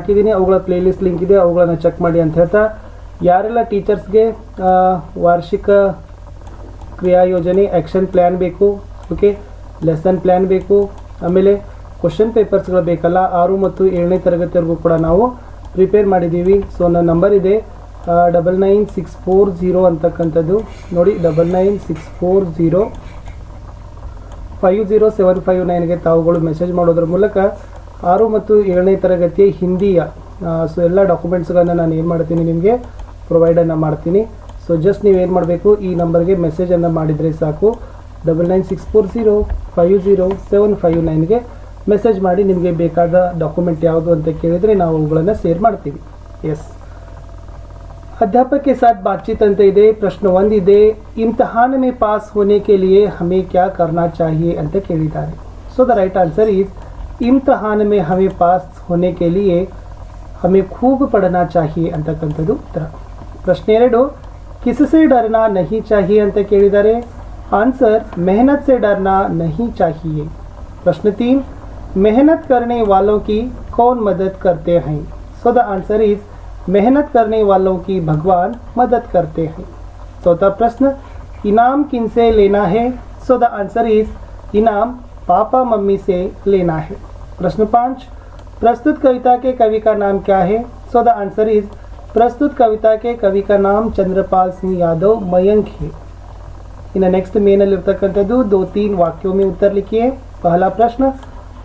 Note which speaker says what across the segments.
Speaker 1: ಹಾಕಿದ್ದೀನಿ ಅವುಗಳ playlist link ಇದೆ, ಅವುಗಳನ್ನು ಚೆಕ್ ಮಾಡಿ ಅಂತ ಹೇಳ್ತಾ. ಯಾರೆಲ್ಲ ಟೀಚರ್ಸ್ಗೆ ವಾರ್ಷಿಕ ಕ್ರಿಯಾ ಯೋಜನೆ ಆ್ಯಕ್ಷನ್ ಪ್ಲ್ಯಾನ್ ಬೇಕು ಓಕೆ ಲೆಸನ್ ಪ್ಲ್ಯಾನ್ ಬೇಕು, ಆಮೇಲೆ ಕ್ವಶನ್ ಪೇಪರ್ಸ್ಗಳು ಬೇಕಲ್ಲ, ಆರು ಮತ್ತು ಏಳನೇ ತರಗತಿವರೆಗೂ ಕೂಡ ನಾವು ಪ್ರಿಪೇರ್ ಮಾಡಿದ್ದೀವಿ. ಸೊ ನನ್ನ ನಂಬರ್ ಇದೆ double nine six four zero ಅಂತಕ್ಕಂಥದ್ದು. ನೋಡಿ double nine six four zero five zero seven five ನೈನ್ಗೆ ತಾವುಗಳು ಮೆಸೇಜ್ ಮಾಡೋದ್ರ ಮೂಲಕ ಆರು ಮತ್ತು ಏಳನೇ ತರಗತಿಯ ಹಿಂದಿಯ ಸೊ ಎಲ್ಲ ಡಾಕ್ಯುಮೆಂಟ್ಸ್ಗಳನ್ನು ನಾನು ಏನು ಮಾಡ್ತೀನಿ ನಿಮಗೆ ಪ್ರೊವೈಡನ್ನು ಮಾಡ್ತೀನಿ ಸೊ ಜಸ್ಟ್ ನೀವು ಏನು ಮಾಡಬೇಕು ಈ ನಂಬರ್ಗೆ ಮೆಸೇಜನ್ನು ಮಾಡಿದರೆ ಸಾಕು double nine six four zero five zero seven five ನೈನ್ಗೆ message ಮಾಡಿ ನಿಮಗೆ ಬೇಕಾದ ಡಾಕ್ಯುಮೆಂಟ್ ಯಾವುದು ಅಂತ ಕೇಳಿದರೆ ನಾವು ಅವುಗಳನ್ನು ಶೇರ್ ಮಾಡ್ತೀವಿ ಎಸ್ अध्यापक के साथ बातचीत ಅಂತ ಇದೆ ಪ್ರಶ್ನೆ ಒಂದಿದೆ इम्तिहान में पास होने के लिए हमें क्या करना चाहिए ಅಂತ ಕೇಳಿದ್ದಾರೆ so the right answer is इम्तिहान में हमें पास होने के लिए हमें खूब पढ़ना चाहिए ಅಂತಕ್ಕಂಥದ್ದು ಉತ್ತರ ಪ್ರಶ್ನೆ ಎರಡು किससे डरना नहीं चाहिए ಅಂತ ಕೇಳಿದ್ದಾರೆ आंसर मेहनत से डरना नहीं चाहिए प्रश्न तीन मेहनत करने वालों की कौन मदद करते हैं सो द आंसर इज मेहनत करने वालों की भगवान मदद करते हैं चौथा प्रश्न इनाम किन से लेना है सो द आंसर इज इनाम पापा मम्मी से लेना है प्रश्न पाँच प्रस्तुत कविता के कवि का नाम क्या है? सो द आंसर इज़ प्रस्तुत कविता के कवि का नाम चंद्रपाल सिंह यादव मयंक है। इन नेक्स्ट मेन उत्तर दो तीन वाक्यों में उत्तर लिखिए। पहला प्रश्न,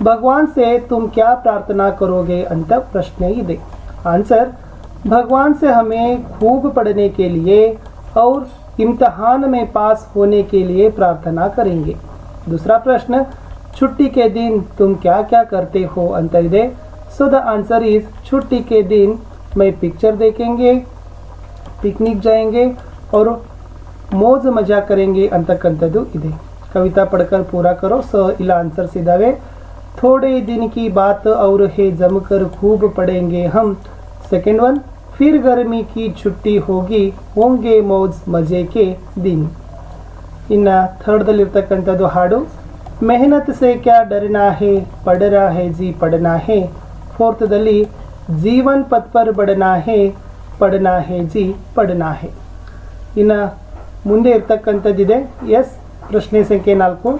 Speaker 1: भगवान से तुम क्या प्रार्थना करोगे? अंत प्रश्न ही दे आंसर भगवान से हमें खूब पढ़ने के लिए और इम्तहान में पास होने के लिए प्रार्थना करेंगे। दूसरा प्रश्न छुट्टी के दिन तुम क्या क्या करते हो ಅಂತ ಇದೆ सो द आंसर इज छुट्टी के दिन मैं पिक्चर देखेंगे पिकनिक जाएंगे और ಮೋಜ್ ಮಜಾ ಕರೆಂಗೆ ಅಂತಕ್ಕಂಥದ್ದು ಇದೆ ಕವಿತಾ ಪಡ್ಕರ್ ಪೂರಾ ಕರೋ ಸೊ ಇಲ್ಲ ಆನ್ಸರ್ಸ್ ಇದ್ದಾವೆ ಥೋಡೆ ದಿನ ಕಿ ಬಾತ್ ಅವ್ರ ಹೇ ಜಮಕರ್ ಖೂಬ್ ಪಡೆಂಗೆ ಹಮ್ ಸೆಕೆಂಡ್ ಒನ್ ಫಿರ್ ಗರ್ಮಿ ಕಿ छुट्टी ಹೋಗಿ ಹೋಂಗೆ ಮೌಜ್ ಮಜೆ ಕೆ ದಿನ್ ಇನ್ನು ಥರ್ಡ್ದಲ್ಲಿರ್ತಕ್ಕಂಥದ್ದು ಹಾಡು ಮೆಹನತ್ ಸೆ ಕ್ಯಾ ಡರ್ನಾ ಹೇ ಪಡರಾ ಹೇ ಜಿ ಪಡನಾ ಹೇ ಫೋರ್ತದಲ್ಲಿ ಜೀವನ್ ಪತ್ ಪರ್ ಬಡನಾ ಹೇ ಪಡನಾ ಹೇ ಜಿ ಪಡನಾ ಹೇ ಇನ್ನು ಮುಂದೆ ಇರ್ತಕ್ಕಂಥದ್ದಿದೆ ಎಸ್ ಪ್ರಶ್ನೆ ಸಂಖ್ಯೆ ನಾಲ್ಕು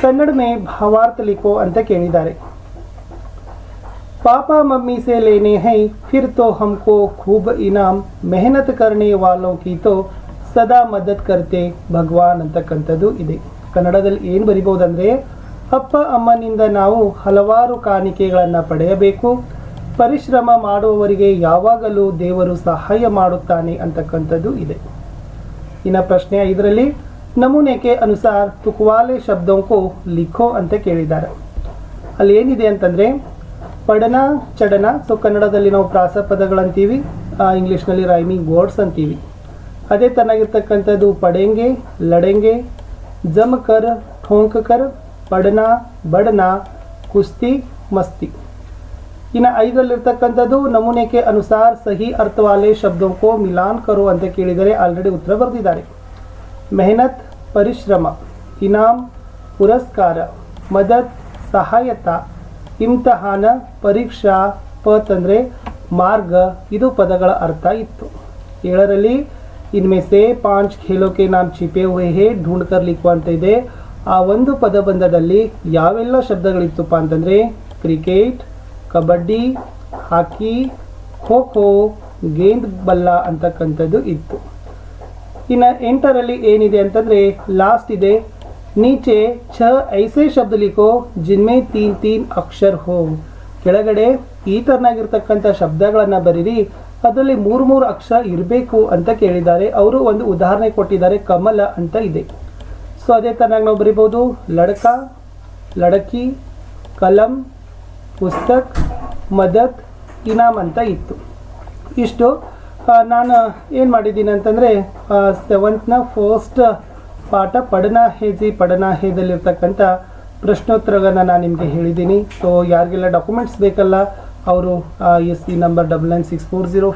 Speaker 1: ಕನ್ನಡ ಮೇ ಭಾವಾರ್ಥ ಲಿಖೋ ಅಂತ ಕೇಳಿದ್ದಾರೆ पापा मम्मी से लेने हैं फिर तो हमको खूब इनाम मेहनत करने वालों की तो ಸದಾ ಮದತ್ ಕರ್ತೆ ಭಗವಾನ್ ಅಂತಕ್ಕಂಥದ್ದು ಇದೆ ಕನ್ನಡದಲ್ಲಿ ಏನು ಬರಿಬಹುದಂದ್ರೆ, ಅಪ್ಪ ಅಮ್ಮನಿಂದ ನಾವು ಹಲವಾರು ಕಾಣಿಕೆಗಳನ್ನು ಪಡೆಯಬೇಕು. ಪರಿಶ್ರಮ ಮಾಡುವವರಿಗೆ ಯಾವಾಗಲೂ ದೇವರು ಸಹಾಯ ಮಾಡುತ್ತಾನೆ ಅಂತಕ್ಕಂಥದ್ದು ಇದೆ. ಇನ್ನು ಪ್ರಶ್ನೆ ಇದರಲ್ಲಿ ನಮೂನೆಕೆ ಅನುಸಾರ ತುಕ್ವಾಲೆ ಶಬ್ದಕ್ಕೂ ಲಿಖೋ ಅಂತ ಕೇಳಿದ್ದಾರೆ. ಅಲ್ಲಿ ಏನಿದೆ ಅಂತಂದರೆ, ಪಡನ, ಚಡನ ಸೊ ಕನ್ನಡದಲ್ಲಿ ನಾವು ಪ್ರಾಸಪದಗಳಂತೀವಿ ಇಂಗ್ಲೀಷ್ನಲ್ಲಿ ರೈಮಿಂಗ್ ವರ್ಡ್ಸ್ ಅಂತೀವಿ. ಅದೇ ತನ್ನಾಗಿರ್ತಕ್ಕಂಥದ್ದು ಪಡೆಂಗೆ, ಲಡೆಂಗೆ ಜಮ್ कर ठोंक कर ಪಡನ ಬಡನ, ಕುಸ್ತಿ, ಮಸ್ತಿ. ಇನ್ನು ಐದರಲ್ಲಿರ್ತಕ್ಕಂಥದ್ದು ನಮೂನೆಗೆ ಅನುಸಾರ ಸಹಿ, ಅರ್ಥವಾಲೆ, ಶಬ್ದೋಂಕೋ, ಮಿಲಾನ್ ಕರೋ ಅಂತ ಕೇಳಿದರೆ ಆಲ್ರೆಡಿ ಉತ್ತರ ಬರೆದಿದ್ದಾರೆ. ಮೆಹನತ್, ಪರಿಶ್ರಮ, ಇನಾಮ್, ಪುರಸ್ಕಾರ, ಮದತ್, ಸಹಾಯತ, ಇಮ್ತಹಾನ, ಪರೀಕ್ಷಾ ಪತ್ ಅಂದರೆ ಮಾರ್ಗ, ಇದು ಪದಗಳ ಅರ್ಥ ಇತ್ತು. ಏಳರಲ್ಲಿ ಇನ್ಮೆ ಸೆ ಪಾಂಚ್ ಖೇಲೋ ಕೆ ನಾಮ್ ಚಿಪೆ ಹುವೆ ಹೇ ಢೂಂಡ್ ಕರ್ ಲಿಖೋ ಅಂತ ಇದೆ ಆ ಒಂದು ಪದಬಂಧದಲ್ಲಿ ಯಾವೆಲ್ಲ ಶಬ್ದಗಳಿತ್ತಪ್ಪ ಅಂತಂದರೆ ಕ್ರಿಕೆಟ್ ಕಬಡ್ಡಿ ಹಾಕಿ ಖೋ ಖೋ ಗೇಂದ್ ಬಲ್ಲ ಅಂತಕ್ಕಂಥದ್ದು ಇತ್ತು ಇನ್ನು ಎಂಟರಲ್ಲಿ ಏನಿದೆ ಅಂತಂದರೆ ಲಾಸ್ಟ್ ಇದೆ. ನೀಚೆ ಛ ಐಸೆ ಶಬ್ದ ಲಿಖೋ ಜಿನ್ಮೆ ತೀನ್ ತೀನ್ ಅಕ್ಷರ್ ಹೋ. ಕೆಳಗಡೆ ಈ ಥರನಾಗಿರ್ತಕ್ಕಂಥ ಶಬ್ದಗಳನ್ನು ಬರೀರಿ. ಅದರಲ್ಲಿ ಮೂರು ಮೂರು ಅಕ್ಷರ ಇರಬೇಕು ಅಂತ ಕೇಳಿದ್ದಾರೆ. ಅವರು ಒಂದು ಉದಾಹರಣೆ ಕೊಟ್ಟಿದ್ದಾರೆ, ಕಮಲ ಅಂತ ಇದೆ. ಸೊ ಅದೇ ಥರನಾಗಿ ನಾವು ಬರಿಬೋದು ಲಡಕ, ಲಡಕಿ, ಕಲಂ, ಪುಸ್ತಕ್, ಮದತ್, ಇನಾಮ್ ಅಂತ ಇತ್ತು. ಇಷ್ಟು ನಾನು ಏನು ಮಾಡಿದ್ದೀನಿ ಅಂತಂದರೆ ಸೆವೆಂತ್ನ ಫಸ್ಟ್ ಪಾಠ ಪಡನ ಹೇಜಿ ಪಡನ ಹೇದಲ್ಲಿರ್ತಕ್ಕಂಥ ಪ್ರಶ್ನೋತ್ತರಗಳನ್ನು ನಾನು ನಿಮಗೆ ಹೇಳಿದ್ದೀನಿ. ಸೊ ಯಾರಿಗೆಲ್ಲ ಡಾಕ್ಯುಮೆಂಟ್ಸ್ ಬೇಕಲ್ಲ ಅವರು S C number double nine six four zero five